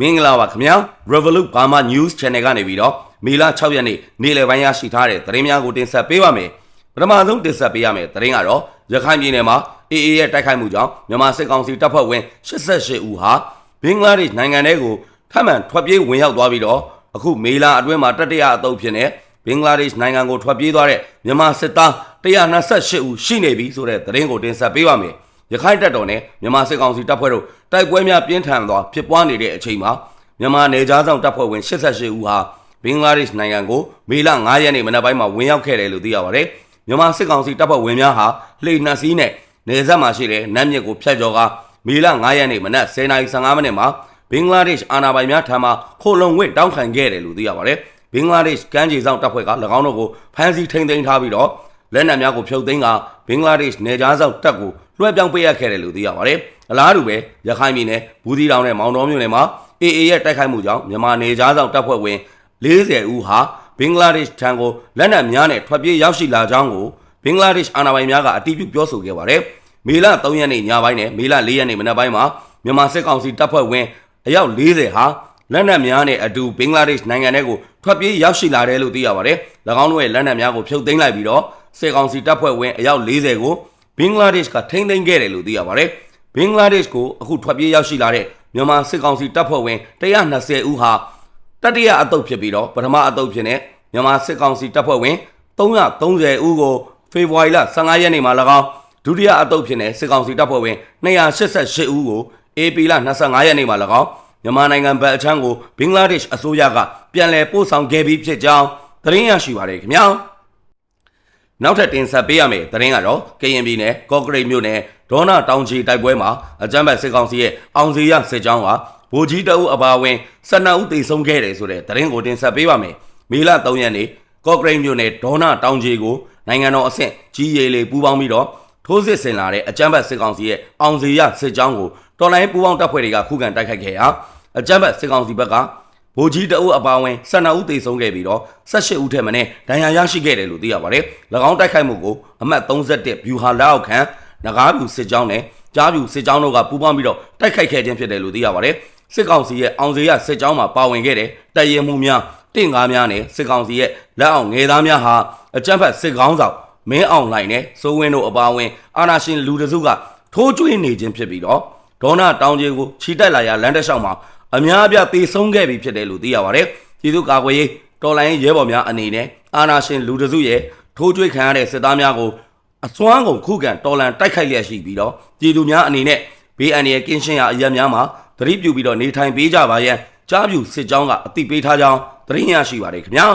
မင်္ဂလာပါခင်ဗျာ Revolut Burma News Channel ကနေပြီးတော့မေလ6ရက်နေ့နေ့လယ်ပိုင်းရရှိထားတဲ့သတင်းများကိုတင်ဆက်ပေးပါမယ်ပထမဆုံးတင်ဆက်ပေးရမယ့်သတင်းကတော့ရခိုင်ပြည်နယ်မှာ AA ရဲ့တိုက်ခိုက်မှုကြောင့်မြန်မာစစ်ကောင်စီတပ်ဖွဲ့ဝင်88ဦးဟာဘင်္ဂလားဒေ့ရှ်နိုင်ငံထဲကိုထပ်မံထွက်ပြေးဝင်ရောက်သွားပြီးတော့အခုမေလအတွင်းမှာတတိယအသုတ်ဖြစ်နေဘင်္ဂလားဒေ့ရှ်နိုင်ငံကိုထွက်ပြေးသွားတဲ့မြန်မာစစ်သား128ဦးရှိနေပြီဆိုတဲ့သတင်းကိုတင်ဆက်ပေးပါမယ် ရခိုင်တပ်တော်နဲ့မြန်မာစစ်ကောင်စီတပ်ဖွဲ့တို့တိုက်ပွဲများပြင်းထန်စွာဖြစ်ပွားနေတဲ့အချိန်မှာမြန်မာနေကြားဆောင်တပ်ဖွဲ့ဝင်88ဦးဟာဘင်္ဂလားဒေ့ရှ်နိုင်ငံကိုမေလ9ရက်နေ့မနက်ပိုင်းမှာဝင်ရောက်ခဲ့တယ်လို့သိရပါတယ်။မြန်မာစစ်ကောင်စီတပ်ဖွဲ့ဝင်များဟာလှေနှစ်စီးနဲ့နေဆက်မှာရှိတဲ့နမ်းမြစ်ကိုဖျက်ကျော်ကမေလ9ရက်နေ့မနက်10:15မိနစ်မှာဘင်္ဂလားဒေ့ရှ်အာဏာပိုင်များထံမှခိုလုံဝင့်တောင်းခံခဲ့တယ်လို့သိရပါတယ်။ဘင်္ဂလားဒေ့ရှ်ကမ်းခြေဆောင်တပ်ဖွဲ့က၎င်းတို့ကိုဖမ်းဆီးထိန်းသိမ်းထားပြီးတော့လက်နက်များကိုဖြုတ်သိမ်းက ဘင်္ဂလားဒေ့ရှ်နယ်ကြားဆောင်တပ်ကိုလွှဲပြောင်းပေးရခဲ့တယ်လို့သိရပါတယ်။အလားတူပဲရခိုင်ပြည်နယ်ဘူးဒီတောင်နဲ့မောင်တော်မြို့နယ်မှာ AA ရဲ့တိုက်ခိုက်မှုကြောင့်မြန်မာနယ်ကြားဆောင်တပ်ဖွဲ့ဝင်40ဦးဟာဘင်္ဂလားဒေ့ရှ်ထံကိုလက်နက်များနဲ့ထွက်ပြေးရောက်ရှိလာကြောင်းကိုဘင်္ဂလားဒေ့ရှ်အာဏာပိုင်များကအတည်ပြုပြောဆိုခဲ့ပါတယ်။မေလ3ရက်နေ့ညပိုင်းနဲ့မေလ4ရက်နေ့မနက်ပိုင်းမှာမြန်မာစစ်ကောင်စီတပ်ဖွဲ့ဝင်အယောက်40ဟာလက်နက်များနဲ့အတူဘင်္ဂလားဒေ့ရှ်နိုင်ငံထဲကိုထွက်ပြေးရောက်ရှိလာတယ်လို့သိရပါတယ်။၎င်းတို့ရဲ့လက်နက်များကိုဖြုတ်သိမ်းလိုက်ပြီးတော့ စစ်ကောင်စီတပ်ဖွဲ့ဝင်အယောက်40ကိုဘင်္ဂလားဒေ့ရှ်ကထိန်းသိမ်းခဲ့တယ်လို့သိရပါတယ်။ဘင်္ဂလားဒေ့ရှ်ကိုအခုထွက်ပြေးရောက်ရှိလာတဲ့မြန်မာစစ်ကောင်စီတပ်ဖွဲ့ဝင်120ဦးဟာတတိယအတုပ်ဖြစ်ပြီးတော့ပထမအတုပ်ဖြစ်နေမြန်မာစစ်ကောင်စီတပ်ဖွဲ့ဝင်330ဦးကိုဖေဖော်ဝါရီလ15ရက်နေ့မှာ၎င်းဒုတိယအတုပ်ဖြစ်နေစစ်ကောင်စီတပ်ဖွဲ့ဝင်288ဦးကိုအေပီလ25ရက်နေ့မှာ၎င်းမြန်မာနိုင်ငံဗတ်အချမ်းကိုဘင်္ဂလားဒေ့ရှ်အစိုးရကပြန်လည်ပို့ဆောင်ခဲ့ပြီးဖြစ်ကြောင်းသတင်းရရှိပါရခင်ဗျာ နောက်ထပ်တင်ဆက်ပေးရမယ့်သတင်းကတော့ကရင်ပြည်နယ်ကော့ကရိတ်မြို့နယ်ဒေါနာတောင်ချီတိုက်ပွဲမှာအကြမ်းဖက်စစ်ကောင်စီရဲ့အောင်စီရစစ်ကြောင်းကဗိုလ်ကြီးတအုပ်အပါအဝင်12ဦးသေဆုံးခဲ့တယ်ဆိုတဲ့သတင်းကိုတင်ဆက်ပေးပါမယ်မေလ3ရက်နေ့ကော့ကရိတ်မြို့နယ်ဒေါနာတောင်ချီကိုနိုင်ငံတော်အဆင့်ကြီးရေလေပူးပေါင်းပြီးတော့ထိုးစစ်ဆင်လာတဲ့အကြမ်းဖက်စစ်ကောင်စီရဲ့အောင်စီရစစ်ကြောင်းကိုတော်လိုင်းပူးပေါင်းတပ်ဖွဲ့တွေကခုခံတိုက်ခိုက်ခဲ့ရာအကြမ်းဖက်စစ်ကောင်စီဘက်က ဗိုလ်ကြီးတအုပ်အပါအဝင်12ဦးသေဆုံးခဲ့ပြီးတော့18ဦးထက်မနည်းဒဏ်ရာရရှိခဲ့တယ်လို့သိရပါတယ်။၎င်းတိုက်ခိုက်မှုကိုအမှတ်31ဗျူဟာလက်အောက်ခံနဂါးပြူစစ်ကြောင်းနဲ့ကြားပြူစစ်ကြောင်းတို့ကပူးပေါင်းပြီးတော့တိုက်ခိုက်ခဲ့ခြင်းဖြစ်တယ်လို့သိရပါတယ်။စစ်ကောင်စီရဲ့အောင်စေရစစ်ကြောင်းမှာပါဝင်ခဲ့တဲ့တပ်ရဲမှုများတင့်ကားများနဲ့စစ်ကောင်စီရဲ့လက်အောက်ငယ်သားများဟာအကြမ်းဖက်စစ်ကောင်းဆောင်မင်းအောင်လှိုင်နဲ့စိုးဝင်းတို့အပါအဝင် အာနာရှင်လူတစုကထိုးကျွေးနေခြင်းဖြစ်ပြီးတော့ဒေါနာတောင်ကြီးကိုခြိတက်လာရလမ်းတစ်လျှောက်မှာ အများအပြားသေဆုံးခဲ့ပြီဖြစ်တယ်လို့သိရပါတယ်။ပြည်သူ့ကာကွယ်ရေးတော်လိုင်းရဲဘော်များအနေနဲ့အာနာရှင်လူတစုရဲ့ထိုးကျွေးခံရတဲ့စစ်သားများကိုအစွမ်းကုန်ခုခံတော်လန်တိုက်ခိုက်လျက်ရှိပြီးတော့ပြည်သူများအနေနဲ့ဘေးအန္တရာယ်ကင်းရှင်းရာအရာများမှာသတိပြုပြီးတော့နေထိုင်ပေးကြပါရန်ကြားပြူစစ်ကြောင်းကအသိပေးထားကြောင်းသတင်းရရှိပါတယ်ခင်ဗျာ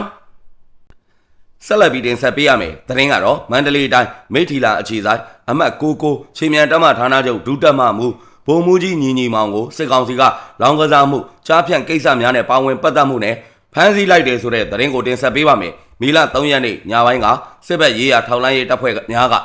ဆက်လက်ပြီးတင်ဆက်ပေးရမယ်သတင်းကတော့မန္တလေးတိုင်းမိထီလာအခြေဆိုင်အမှတ်99ချင်းမြန်တက်မဌာနချုပ်ဒုတက်မမှု ဗိုလ်မှူးကြီးညီညီမောင်ကိုစစ်ကောင်စီကလောင်းကစားမှုကြားဖြန့်ကိစ္စများနဲ့ပါဝင်ပတ်သက်မှုနဲ့ဖမ်းဆီးလိုက်တယ်ဆိုတဲ့သတင်းကိုတင်ဆက်ပေးပါမယ်။မီလ3ရက်နေ့ညပိုင်းကစစ်ဘက်ရေးရာထောက်လိုင်းရေးတပ်ဖွဲ့များက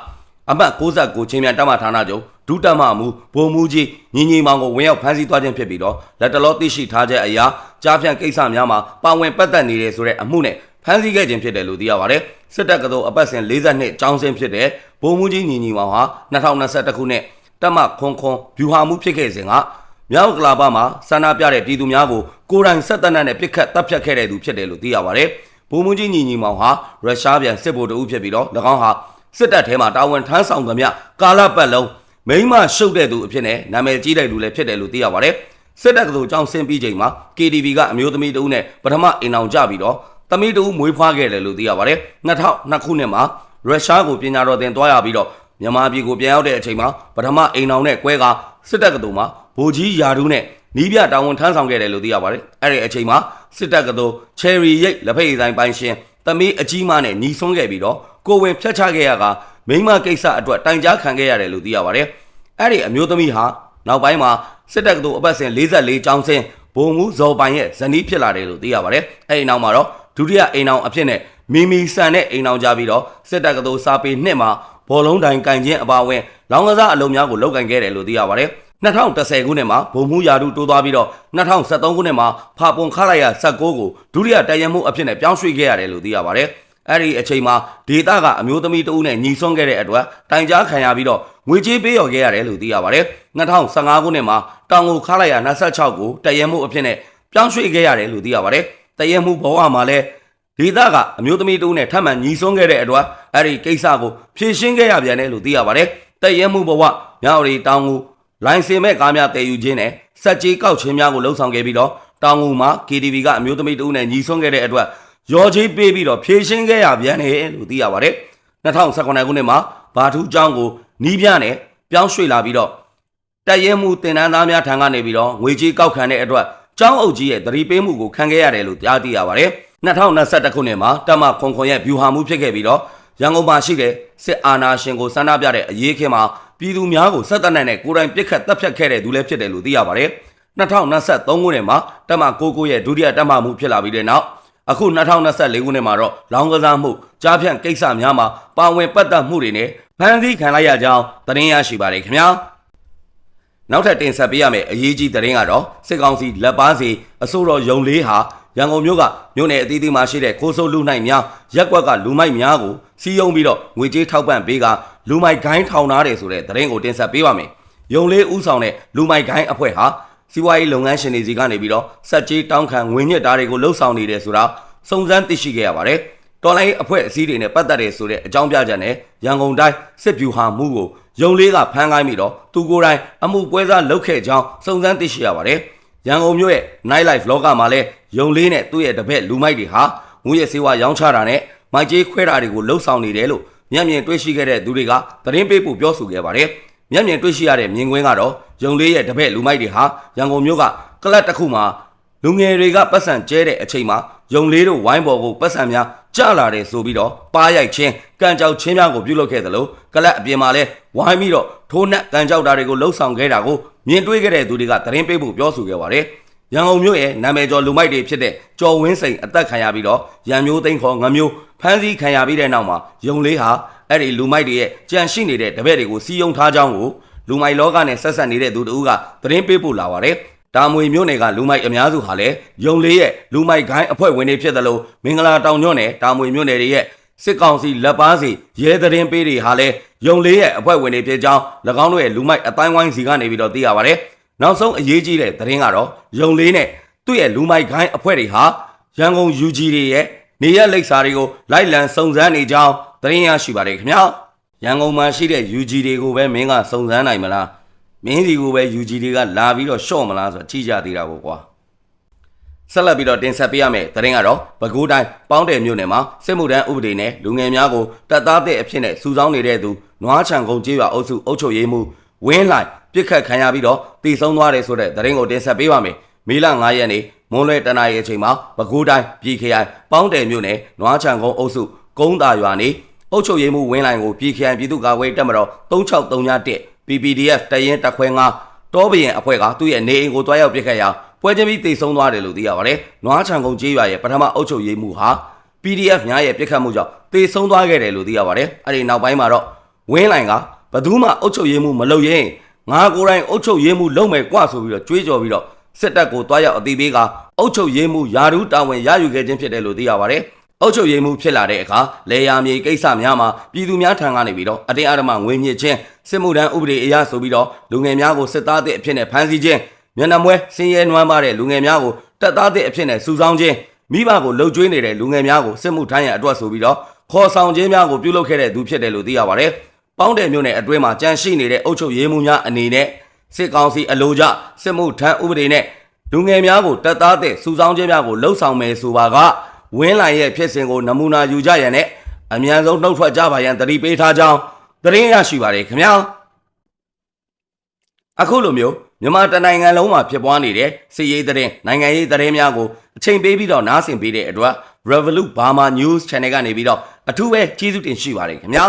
အမှတ်69ချင်းမြန်တပ်မဌာနချုပ်ဒုတက်မမှုဗိုလ်မှူးကြီးညီညီမောင်ကိုဝင်ရောက်ဖမ်းဆီးသွားခြင်းဖြစ်ပြီးတော့လက်တလောသိရှိထားချက်အရာကြားဖြန့်ကိစ္စများမှာပါဝင်ပတ်သက်နေတယ်ဆိုတဲ့အမှုနဲ့ဖမ်းဆီးခဲ့ခြင်းဖြစ်တယ်လို့သိရပါတယ်။စစ်တပ်ကတော်အပတ်စဉ်42ကျောင်းစင်းဖြစ်တဲ့ဗိုလ်မှူးကြီးညီညီမောင်ဟာ2021ခုနှစ် တက်မခွန်ခွန်ဗျူဟာမှုဖြစ်ခဲ့စဉ်ကမြောက်ကလာပါမှာဆန္ဒပြတဲ့ပြည်သူများကိုကိုယ်တိုင်ဆက်တနတ်နဲ့ပြစ်ခတ်တပ်ဖြတ်ခဲ့တဲ့သူဖြစ်တယ်လို့သိရပါတယ်။ဗိုလ်မှူးကြီးညီညီမောင်ဟာရုရှားပြန်စစ်ဗိုလ်တအုပ်ဖြစ်ပြီးတော့၎င်းဟာစစ်တပ်ထဲမှာတာဝန်ထမ်းဆောင်သမျှကာလပတ်လုံးမိမရှုပ်တဲ့သူအဖြစ်နဲ့နာမည်ကြီးတဲ့လူလည်းဖြစ်တယ်လို့သိရပါတယ်။စစ်တပ်ကတော်ကြောင်းဆင်းပြီးချိန်မှာ KTV ကအမျိုးသမီးတဦးနဲ့ပထမအိမ်အောင်ကြပြီးတော့သမီးတဦးမွေးဖွားခဲ့တယ်လို့သိရပါတယ်။2002ခုနှစ်မှာရုရှားကိုပညာတော်သင်သွားရပြီးတော့ မြန်မာပြည်ကိုပြန်ရောက်တဲ့အချိန်မှာပထမအိမ်အောင်နဲ့ကွဲကစစ်တပ်ကတော်မှာဗိုလ်ကြီးယာဒူးနဲ့နီးပြတာဝန်ထမ်းဆောင်ခဲ့တယ်လို့သိရပါတယ်။အဲ့ဒီအချိန်မှာစစ်တပ်ကတော်ချယ်ရီရိတ်လက်ဖက်ရည်ဆိုင်ပိုင်ရှင်သမီးအကြီးမနဲ့ညီဆွန်းခဲ့ပြီးတော့ကိုဝင်ဖြတ်ချခဲ့ရကမိမကိစ္စအတွက်တိုင်ကြားခံခဲ့ရတယ်လို့သိရပါတယ်။အဲ့ဒီအမျိုးသမီးဟာနောက်ပိုင်းမှာစစ်တပ်ကတော်အပတ်စဉ်44ကျောင်းစင်းဘုံမှုဇော်ပိုင်ရဲ့ဇနီးဖြစ်လာတယ်လို့သိရပါတယ်။အဲ့ဒီနောက်မှာတော့ဒုတိယအိမ်အောင်အဖြစ်နဲ့မီမီဆန်တဲ့အိမ်အောင်ကြပြီးတော့စစ်တပ်ကတော်စာပေနှစ်မှာ ဘောလုံးတိုင်ကင်ခြင်းအပါအဝင်လောင်းကစားအလုံးများကိုလုပ်ကင်ခဲ့တယ်လို့သိရပါတယ်2010ခုနှစ်မှာဗိုလ်မှူးရာထူးတိုးသွားပြီးတော့2013ခုနှစ်မှာဖာပွန်ခလိုက်ရ16ကိုဒုတိယတရင်မှုအဖြစ်နဲ့ပြောင်းရွှေ့ခဲ့ရတယ်လို့သိရပါတယ်အဲ့ဒီအချိန်မှာဒေတာကအမျိုးသမီးတဦးနဲ့ညီဆွန်းခဲ့တဲ့အတွက်တိုင်ကြားခံရပြီးတော့ငွေကြေးပေးရော်ခဲ့ရတယ်လို့သိရပါတယ်2015ခုနှစ်မှာတတောင်ကိုခါလိုက်ရ26ကိုတရဲမှုအဖြစ်နဲ့ပြောင်းရွှေ့ခဲ့ရတယ်လို့သိရပါတယ်တရဲမှုဘဝမှာလည်း ဒေသကအမျိုးသမီးတူနဲ့ထပ်မံညီဆွန်းခဲ့တဲ့အတွက်အဲ့ဒီကိစ္စကိုဖြေရှင်းခဲ့ရပြန်တယ်လို့သိရပါတယ်တရဲမှုဘဝမြောက်ရီတောင်ကိုလိုင်စင်မဲ့ကားများတည်ယူခြင်းနဲ့စက်ကြီးကောက်ခြင်းများကိုလှုံ့ဆော်ခဲ့ပြီးတော့တောင်ငူမှာ KTV ကအမျိုးသမီးတူနဲ့ညီဆွန်းခဲ့တဲ့အတွက်ရော်ကြီးပေးပြီးတော့ဖြေရှင်းခဲ့ရပြန်တယ်လို့သိရပါတယ်2019ခုနှစ်မှာဘာထူးကျောင်းကိုနီးပြနဲ့ပြောင်းရွှေ့လာပြီးတော့တက်ရဲမှုတင်နန်းသားများထံကနေပြီးတော့ငွေကြေးကောက်ခံတဲ့အတွက်ကျောင်းအုပ်ကြီးရဲ့သတိပေးမှုကိုခံခဲ့ရတယ်လို့ကြားသိရပါတယ်။ 2021ခုနှစ်မှာတမခွန်ခွန်ရဲ့ဗျူဟာမှုဖြစ်ခဲ့ပြီးတော့ရန်ကုန်မှာရှိတဲ့စစ်အာဏာရှင်ကိုဆန္ဒပြတဲ့အရေးခင်မှာပြည်သူများကိုဆက်တပ်နိုင်တဲ့ကိုယ်တိုင်ပြစ်ခတ်တပ်ဖြတ်ခဲ့တဲ့သူလည်းဖြစ်တယ်လို့သိရပါတယ်။2023ခုနှစ်မှာတမကိုကိုရဲ့ဒုတိယတမမှုဖြစ်လာပြီးတဲ့နောက်အခု2024ခုနှစ်မှာတော့လောင်းကစားမှုကြားဖြန့်ကိစ္စများမှာပါဝင်ပတ်သက်မှုတွေနဲ့ဖမ်းဆီးခံလိုက်ရကြောင်းသတင်းရရှိပါတယ်ခင်ဗျာ။နောက်ထပ်တင်ဆက်ပေးရမယ့်အရေးကြီးသတင်းကတော့စစ်ကောင်စီလက်ပါစီအစိုးရယုံလေးဟာ ရန်ကုန်မြို့ကမြို့နယ်အသီးသီးမှာရှိတဲ့ခိုးဆိုးလူနိုင်များရက်ကွက်ကလူမိုက်များကိုစီးယုံပြီးတော့ငွေကြေးထောက်ပံ့ပေးကလူမိုက်ဂိုင်းထောင်ထားတယ်ဆိုတဲ့သတင်းကိုတင်ဆက်ပေးပါမယ်။ယုံလေးဥဆောင်တဲ့လူမိုက်ဂိုင်းအဖွဲ့ဟာစီးပွားရေးလုပ်ငန်းရှင်တွေစီကနေပြီးတော့စက်ကြီးတောင်းခံငွေညစ်တာတွေကိုလှုပ်ဆောင်နေတယ်ဆိုတာစုံစမ်းသိရှိခဲ့ရပါတယ်။တော်လိုင်းအဖွဲ့အစည်းတွေနဲ့ပတ်သက်တယ်ဆိုတဲ့အကြောင်းပြချက်နဲ့ရန်ကုန်တိုင်းစစ်ဗျူဟာမှုကိုယုံလေးကဖမ်းခိုင်းပြီးတော့သူကိုယ်တိုင်အမှုပွဲစားလုပ်ခဲ့ကြောင်းစုံစမ်းသိရှိရပါတယ်။ ရန်ကုန်မြို့ရဲ့ night life လောကမှာလည်းယုံလေးနဲ့သူ့ရဲ့တပည့်လူမိုက်တွေဟာငွေရစေဝါရောင်းချတာနဲ့မိုက်ကြီးခွဲတာတွေကိုလှုပ်ဆောင်နေတယ်လို့မျက်မြင်တွေ့ရှိခဲ့တဲ့သူတွေကသတင်းပေးပို့ပြောဆိုခဲ့ပါတယ်။မျက်မြင်တွေ့ရှိရတဲ့မြင်ကွင်းကတော့ယုံလေးရဲ့တပည့်လူမိုက်တွေဟာရန်ကုန်မြို့ကကလပ်တစ်ခုမှာ လူငယ်တွေကပတ်စံကျဲတဲ့အချိန်မှာယုံလေးတို့ဝိုင်းပေါ်ကိုပတ်စံများကျလာတယ်ဆိုပြီးတော့ပါရိုက်ချင်းကန်ကြောက်ချင်းများကိုပြုလုပ်ခဲ့သလိုကလပ်အပြင်မှာလဲဝိုင်းပြီးတော့ထိုးနှက်ကန်ကြောက်တာတွေကိုလှုပ်ဆောင်ခဲ့တာကိုမြင်တွေ့ခဲ့တဲ့သူတွေကသတင်းပေးဖို့ပြောဆိုခဲ့ပါတယ်ရန်ကုန်မြို့ရဲ့နာမည်ကျော်လူမိုက်တွေဖြစ်တဲ့ကျော်ဝင်းစိန်အသက်ခံရပြီးတော့ရန်မျိုးသိန်းခေါ်ငမျိုးဖမ်းဆီးခံရပြီးတဲ့နောက်မှာယုံလေးဟာအဲ့ဒီလူမိုက်တွေရဲ့ကြံရှိနေတဲ့တပည့်တွေကိုစီယုံထားကြောင်းကိုလူမိုက်လောကနဲ့ဆက်ဆက်နေတဲ့သူတို့ကသတင်းပေးပို့လာပါတယ် တာမွေမြို့နယ်ကလူမိုက်အများစုဟာလည်းယုံလေးရဲ့လူမိုက်ဂိုင်းအဖွဲ့ဝင်တွေဖြစ်တယ်လို့မင်္ဂလာတောင်ညွန့်နယ်တာမွေမြို့နယ်တွေရဲ့စစ်ကောင်စီလက်ပါစီရဲသတင်းပေးတွေဟာလည်းယုံလေးရဲ့အဖွဲ့ဝင်တွေဖြစ်ကြောင်း၎င်းတို့ရဲ့လူမိုက်အတိုင်းဝိုင်းစီကနေပြီးတော့သိရပါတယ်။နောက်ဆုံးအရေးကြီးတဲ့သတင်းကတော့ယုံလေးနဲ့သူ့ရဲ့လူမိုက်ဂိုင်းအဖွဲ့တွေဟာရန်ကုန် UG တွေရဲ့နေရက်လိပ်စာတွေကိုလိုက်လံစုံစမ်းနေကြောင်းသတင်းရရှိပါတယ်ခင်ဗျာ။ရန်ကုန်မှာရှိတဲ့ UG တွေကိုပဲမင်းကစုံစမ်းနိုင်မလား။ မင်းစီကိုပဲ UG တွေကလာပြီးတော့ရှော့မလားဆိုတော့ကြည့်ကြသေးတာပေါ့ကွာဆက်လက်ပြီးတော့တင်ဆက်ပေးရမယ့်သတင်းကတော့ပဲခူးတိုင်းပေါင်းတယ်မြို့နယ်မှာစစ်မှုထမ်းဥပဒေနဲ့လူငယ်များကိုတပ်သားတဲ့အဖြစ်နဲ့စုဆောင်းနေတဲ့သူနွားချံကုန်းကျေးရွာအုပ်စုအုပ်ချုပ်ရေးမှူးဝင်းလိုက်ပြစ်ခတ်ခံရပြီးတော့တည်ဆုံးသွားတယ်ဆိုတဲ့သတင်းကိုတင်ဆက်ပေးပါမယ်မေလ9ရက်နေ့မွန်းလွဲတနာရီအချိန်မှာပဲခူးတိုင်းပြည်ခရိုင်ပေါင်းတယ်မြို့နယ်နွားချံကုန်းအုပ်စုကုန်းတာရွာနေအုပ်ချုပ်ရေးမှူးဝင်းလိုင်ကိုပြည်ခရိုင်ပြည်သူ့ကာကွယ်တပ်မတော်3631 PPDF တရင်တက်ခွဲ9တောဘရင်အဖွဲ့ကသူ့ရဲ့နေအိမ်ကိုတွားရောက်ပြစ်ခတ်ရာပွဲချင်းပြီးတိတ်ဆုံးသွားတယ်လို့သိရပါတယ်။နွားချံကုန်းကျေးရွာရဲ့ပထမအုပ်ချုပ်ရေးမှူးဟာ PDF များရဲ့ပြစ်ခတ်မှုကြောင့်တိတ်ဆုံးသွားခဲ့တယ်လို့သိရပါတယ်။အဲဒီနောက်ပိုင်းမှာတော့ဝင်းလိုင်ကဘသူမှအုပ်ချုပ်ရေးမှူးမလုပ်ရင်ငါကိုယ်တိုင်အုပ်ချုပ်ရေးမှူးလုပ်မယ်ကွဆိုပြီးတော့ကြွေးကြော်ပြီးတော့စစ်တပ်ကိုတွားရောက်အသိပေးကအုပ်ချုပ်ရေးမှူးယာရုတာဝန်ရယူခဲ့ခြင်းဖြစ်တယ်လို့သိရပါတယ်။ အုပ်ချုပ်ရေးမှူးဖြစ်လာတဲ့အခါလေယာမြေကိစ္စများမှာပြည်သူများထံကနေပြီးတော့အတင်းအဓမ္မငွေညစ်ခြင်းစစ်မှုထမ်းဥပဒေအရဆိုပြီးတော့လူငယ်များကိုစစ်သားအဖြစ်နဲ့ဖမ်းဆီးခြင်းမျက်နှာမွဲဆင်းရဲနွမ်းပါတဲ့လူငယ်များကိုတပ်သားအဖြစ်နဲ့စုဆောင်းခြင်းမိဘကိုလှုပ်ကြွေးနေတဲ့လူငယ်များကိုစစ်မှုထမ်းရန်အတွက်ဆိုပြီးတော့ခေါ်ဆောင်ခြင်းများကိုပြုလုပ်ခဲ့တဲ့သူဖြစ်တယ်လို့သိရပါတယ်။ပေါင်းတယ်မျိုးနဲ့အတွင်းမှာကြန့်ရှိနေတဲ့အုပ်ချုပ်ရေးမှူးများအနေနဲ့စစ်ကောင်စီအလို့ကြစစ်မှုထမ်းဥပဒေနဲ့လူငယ်များကိုတပ်သားတဲ့စုဆောင်းခြင်းများကိုလှုပ်ဆောင်မယ်ဆိုပါက ဝင်းလိုင်ရဲ့ဖြစ်စဉ်ကိုနမူနာယူကြရန်နဲ့အမြန်ဆုံးနှုတ်ထွက်ကြပါရန်တတိပေးထားကြောင်းသတင်းရရှိပါတယ်ခင်ဗျာအခုလိုမျိုးမြန်မာတနိုင်ငံလုံးမှာဖြစ်ပွားနေတဲ့စစ်ရေးသတင်းနိုင်ငံရေးသတင်းများကိုအချိန်ပေးပြီးတော့နားဆင်ပေးတဲ့အတွက် Revolut Burma News Channel ကနေပြီးတော့အထူးပဲကျေးဇူးတင်ရှိပါတယ်ခင်ဗျာ